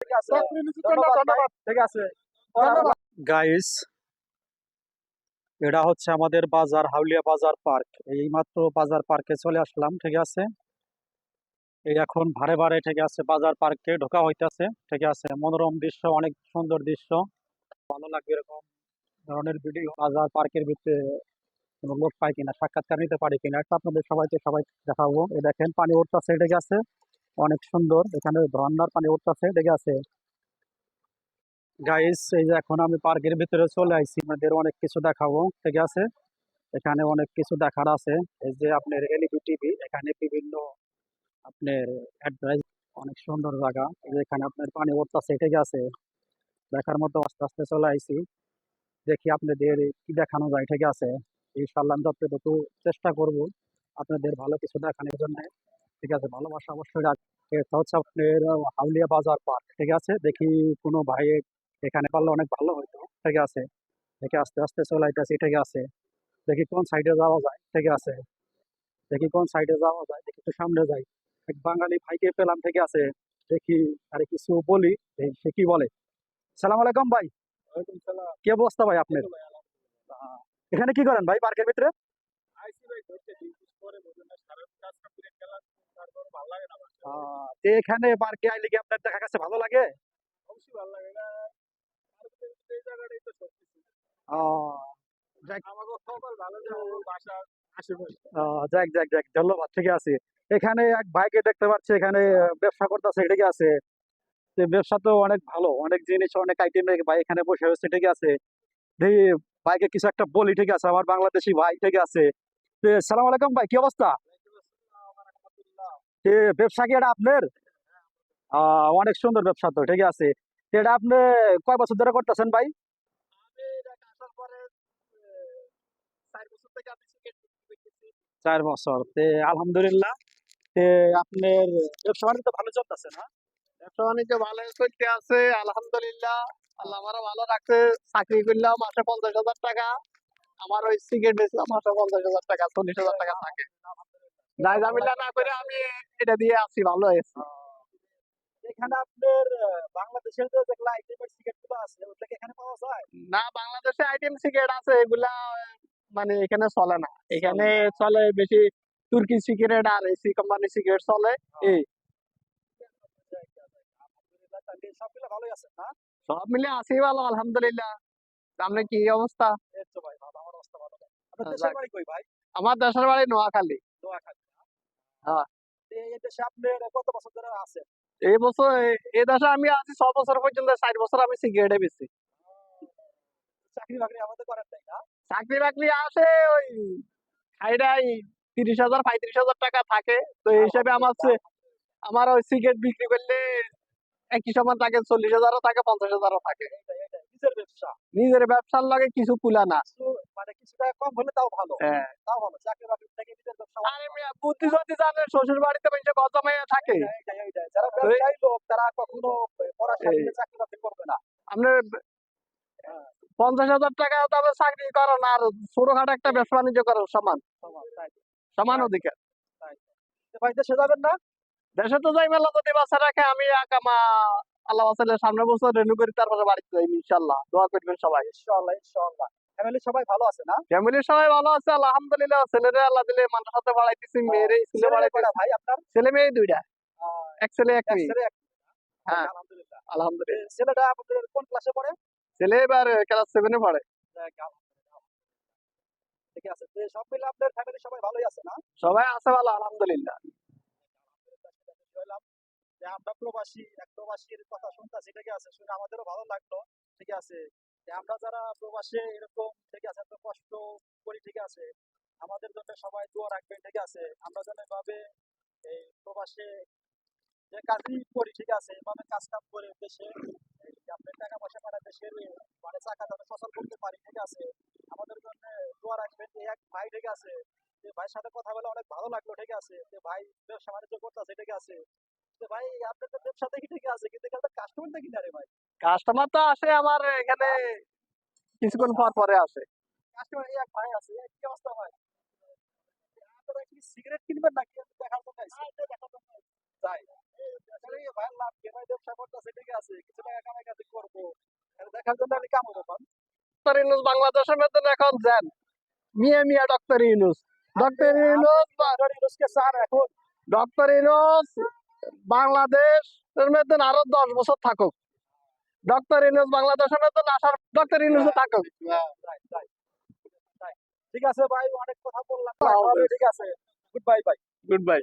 ঠিক আছে। ধন্যবাদ ঠিক আছে। গাইস এটা হচ্ছে আমাদের বাজার হাউলিয়া বাজার পার্ক। এই মাত্র বাজার পার্কে চলে আসলাম ঠিক আছে? এই এখন ভারে ভারে ঠিক আছে বাজার পার্কে ঢোকা হইতাছে ঠিক আছে? মনোরম দৃশ্য অনেক সুন্দর দৃশ্য। ভালো লাগবে এরকম ধরনের ভিডিও। বাজার পার্কের ভিতরে কোনো লোক পাই কিনা সাক্ষাৎকার নিতে পারি কিনা এটা আপনাদের সবাইকে সবাই দেখাবো। এই দেখেন পানি উঠতেছে ঠিক আছে? অনেক সুন্দর। এখানে ঝর্ণার পানি উঠতেছে ঠিক আছে। গাইস এই যে এখন আমি পার্কের ভিতরে চলে আইছি, আপনাদের অনেক কিছু দেখাবো, ঠিক আছে? এখানে অনেক কিছু দেখার আছে। এই যে আপনার এলইডি টিভি এখানে বিভিন্ন আপনার অ্যাডভাইস অনেক সুন্দর জায়গা। এই যে এখানে আপনার পানি উঠতেছে, ঠিক আছে? দেখার মতো আস্তে আস্তে চলে আইছি। দেখি আপনাদের কি দেখানো যায়, ঠিক আছে? ইনশাল্লাহ আমি যতটুকু চেষ্টা করব আপনাদের ভালো কিছু দেখানোর জন্য। ঠিক আছে ভালোবাসা অবশ্যই রাখ এটা হচ্ছে আপনার হাউলিয়া বাজার পার্ক ঠিক আছে? দেখি কোনো ভাই এখানে পারলে অনেক ভালো হতো ঠিক আছে? দেখি আস্তে আস্তে চলে আইতেছি ঠিক আছে? দেখি কোন সাইডে যাওয়া যায় ঠিক আছে? দেখি কোন সাইডে যাওয়া যায় দেখি একটু সামনে যাই। এক বাঙালি ভাইকে পেলাম ঠিক আছে? দেখি আরে কিছু বলি সে কি বলে? সালাম আলাইকুম ভাই। কি অবস্থা ভাই আপনার? এখানে কি করেন ভাই পার্কের ভিতরে? এখানে পার্কে আইলে কি আপনার দেখা গেছে ভালো লাগে? আহ, যাক। আহ, যাক যাক যাক ধন্যবাদ ঠিক আছে। এখানে এক ভাইকে দেখতে পাচ্ছি এখানে ব্যবসা করতেছে ঠিক আছে। তো ব্যবসা তো অনেক ভালো অনেক জিনিস অনেক আইটেম ভাই এখানে বসে হয়েছে ঠিক আছে। ভাইকে কিছু একটা বলি ঠিক আছে আমার বাংলাদেশি ভাই ঠিক আছে। সালাম আলাইকুম ভাই কি অবস্থা? তো ব্যবসা কি এটা আপনার? অনেক সুন্দর ব্যবসা তো ঠিক আছে। এটা আপনি কয় বছর ধরে করতেছেন ভাই? চার বছর তে আলহামদুলিল্লাহ। তে আপনার ব্যবসা বাণিজ্য ভালো চলতেছে না? ব্যবসা বাণিজ্য ভালো চলতে আছে আলহামদুলিল্লাহ। আল্লাহ আমারও ভালো রাখছে। চাকরি করলাম মাসে পঞ্চাশ হাজার টাকা। আমার ওই সিগারেট বেচলাম মাসে পঞ্চাশ হাজার টাকা চল্লিশ হাজার টাকা থাকে। যাই ঝামেলা না করে আমি এটা দিয়ে আছি ভালো হয়েছে এখানে আপনার বাংলাদেশের যে যেগুলো আইটেমের সিগারেট আছে ওগুলো এখানে পাওয়া যায়? না বাংলাদেশে আইটেম সিগারেট আছে এগুলা মানে এখানে চলে না। এখানে চলে বেশি তুর্কি সিগারেট আর এসি কোম্পানি সিগারেট চলে এই। আছে সব মিলে আছি ভালো আলহামদুলিল্লাহ। সামনে কি অবস্থা? আমার আপনার দেশের বাড়ি নোয়াখালী? হ্যাঁ। এই দেশে আপনার কত বছর ধরে এই বছর এই দেশে আমি আছি ছ বছর পর্যন্ত ষাট বছর আমি সিগারেটে বেশি চাকরি বাকরি আমাদের করেন নাই না? চাকরি বাকরি আসে ওই তিরিশ হাজার পঁয়ত্রিশ হাজার টাকা থাকে। তো এই হিসাবে আমার আমার ওই সিগারেট বিক্রি করলে একই সমান থাকে চল্লিশ হাজারও থাকে পঞ্চাশ হাজারও থাকে। নিজের ব্যবসা। নিজের ব্যবসার লাগে কিছু কুলা না। মানে কিছু কম হলে তাও ভালো। হ্যাঁ। তাও ভালো চাকরি বাকরি থেকে নিজের ব্যবসা আরে মিয়া, বুদ্ধি যদি জানে শ্বশুর বাড়িতে বসে গত থাকে। এইটাই, এইটাই, এইটাই। যারা ব্যবসায়ী লোক তারা কখনো পড়াশোনা চাকরি বাকরি করবে না। আপনার পঞ্চাশ হাজার টাকা তবে চাকরি করেন আর ছোটখাটো একটা ব্যবসা বাণিজ্য করেন সমান। সমান, সমান অধিকার। ভাই দেশে যাবেন না? দেশে তো যাই মেলা যদি বাসা রাখে আমি আকামা আল্লাহ বাসালে সামনের বছর রেনু করি তারপরে বাড়িতে যাই ইনশাল্লাহ। দোয়া করবেন সবাই। ইনশাআল্লাহ ইনশাআল্লাহ ফ্যামিলি সবাই ভালো আছে না? ফ্যামিলির সবাই ভালো আছে আলহামদুলিল্লাহ। ছেলেরা আল্লাহ দিলে মানুষের সাথে বাড়াইতেছি মেয়েরে স্কুলে ছেলে ভাই আপনার? ছেলে মেয়ে দুইটা। এক ছেলে এক মেয়ে। হ্যাঁ। আলহামদুলিল্লাহ। আলহামদুলিল্লাহ। ছেলেটা আপনাদের কোন ক্লাসে পড়ে? ছেলে এবার ক্লাস সেভেনে পড়ে। ঠিক আছে সব মিলে আপনার ফ্যামিলি সবাই ভালোই আছে না? সবাই আছে ভালো আলহামদুলিল্লাহ। আমরা প্রবাসী এক প্রবাসীর কথা শুনতেছি ঠিক আছে শুনে আমাদেরও ভালো লাগল। ঠিক আছে যে আমরা যারা প্রবাসে এরকম ঠিক আছে, এত কষ্ট করি ঠিক আছে, আমাদের জন্য সবাই দোয়া রাখবেন, ঠিক আছে? আমরা যেন এভাবে এই প্রবাসে যে কাজই করি, ঠিক আছে, এভাবে কাজ কাম করে দেশে আপনার টাকা পয়সা পাঠায় দেশের মানে চাকা যাতে সচল করতে পারি, ঠিক আছে? আমাদের জন্য দোয়া রাখবেন এই এক ভাই, ঠিক আছে, যে ভাইয়ের সাথে কথা বলে অনেক ভালো লাগল, ঠিক আছে? যে ভাই ব্যবসা বাণিজ্য করতে আছে ঠিক আছে? যে ভাই, আপনার তো ব্যবসা দেখি, ঠিক আছে, কিন্তু কাস্টমার দেখি না রে ভাই। কাস্টমার তো আসে আমার এখানে কিছুক্ষণ পর পরে আসে। কাস্টমার এক ভাই আছে কি অবস্থা ভাই? আপনারা কি সিগারেট কিনবেন নাকি? দেখার জন্য আইছি? যাই। ভাই লাভ কি? ভাই ব্যবসা করতেছে ঠিক আছে। কিছু টাকা কামাই কাজ করব। দেখার জন্য আমি কাম করব ডক্টর ইউনুস বাংলাদেশের মধ্যে এখন যান। মিয়া মিয়া ডক্টর ইউনুস। ডক্টর ইউনুস ইউনুসকে স্যার এখন। ডক্টর ইউনুস বাংলাদেশের মধ্যে আরও দশ বছর থাকুক। ডক্টর ইনুস বাংলাদেশের তো আসার ডক্টর ইনুস থাকুক. ঠিক আছে ভাই অনেক কথা বললাম। ঠিক আছে। Good bye bye good bye